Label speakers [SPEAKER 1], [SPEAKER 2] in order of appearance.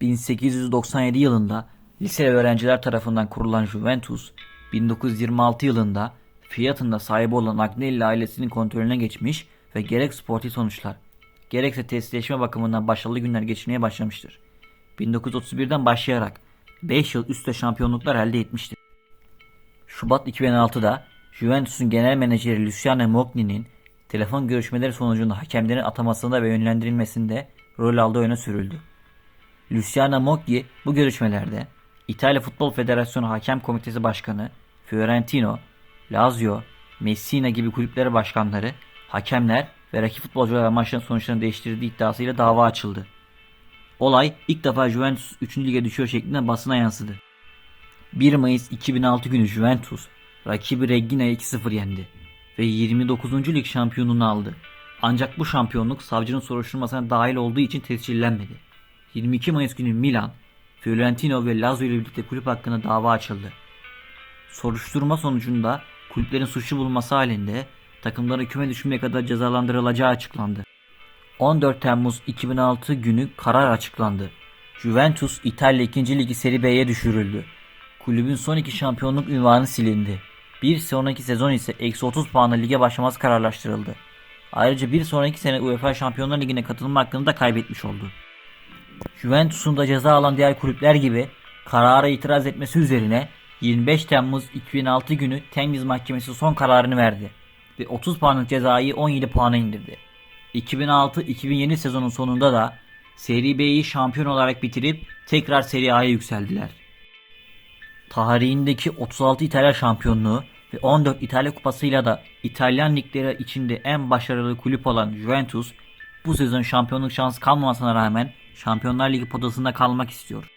[SPEAKER 1] 1897 yılında lise öğrenciler tarafından kurulan Juventus, 1926 yılında Fiat'ın sahibi olan Agnelli ailesinin kontrolüne geçmiş ve gerek sportif sonuçlar, gerekse tesisleşme bakımından başarılı günler geçirmeye başlamıştır. 1931'den başlayarak 5 yıl üstte şampiyonluklar elde etmiştir. Şubat 2006'da Juventus'un genel menajeri Luciano Mogni'nin telefon görüşmeleri sonucunda hakemlerin atamasında ve yönlendirilmesinde rol aldığı öne sürüldü. Luciano Moggi bu görüşmelerde İtalya Futbol Federasyonu Hakem Komitesi Başkanı, Fiorentino, Lazio, Messina gibi kulüpleri başkanları, hakemler ve rakip futbolcular maçların sonuçlarını değiştirdiği iddiasıyla dava açıldı. Olay ilk defa Juventus 3. lige düşüyor şeklinde basına yansıdı. 1 Mayıs 2006 günü Juventus rakibi Regina'yı 2-0 yendi ve 29. lig şampiyonluğunu aldı. Ancak bu şampiyonluk savcının soruşturmasına dahil olduğu için tescillenmedi. 22 Mayıs günü Milan, Fiorentino ve Lazio ile birlikte kulüp hakkında dava açıldı. Soruşturma sonucunda kulüplerin suçlu bulunması halinde takımların küme düşmeye kadar cezalandırılacağı açıklandı. 14 Temmuz 2006 günü karar açıklandı. Juventus İtalya 2. Ligi Serie B'ye düşürüldü. Kulübün son iki şampiyonluk ünvanı silindi. Bir sonraki sezon ise eksi 30 puanla lige başlaması kararlaştırıldı. Ayrıca bir sonraki sene UEFA Şampiyonlar Ligi'ne katılma hakkını da kaybetmiş oldu. Juventus'un da ceza alan diğer kulüpler gibi karara itiraz etmesi üzerine 25 Temmuz 2006 günü Temiz Mahkemesi son kararını verdi ve 30 puanlık cezayı 17 puana indirdi. 2006-2007 sezonun sonunda da Serie B'yi şampiyon olarak bitirip tekrar Serie A'ya yükseldiler. Tarihindeki 36 İtalya şampiyonluğu ve 14 İtalya kupasıyla da İtalyan ligleri içinde en başarılı kulüp olan Juventus bu sezon şampiyonluk şansı kalmamasına rağmen Şampiyonlar Ligi potasında kalmak istiyor.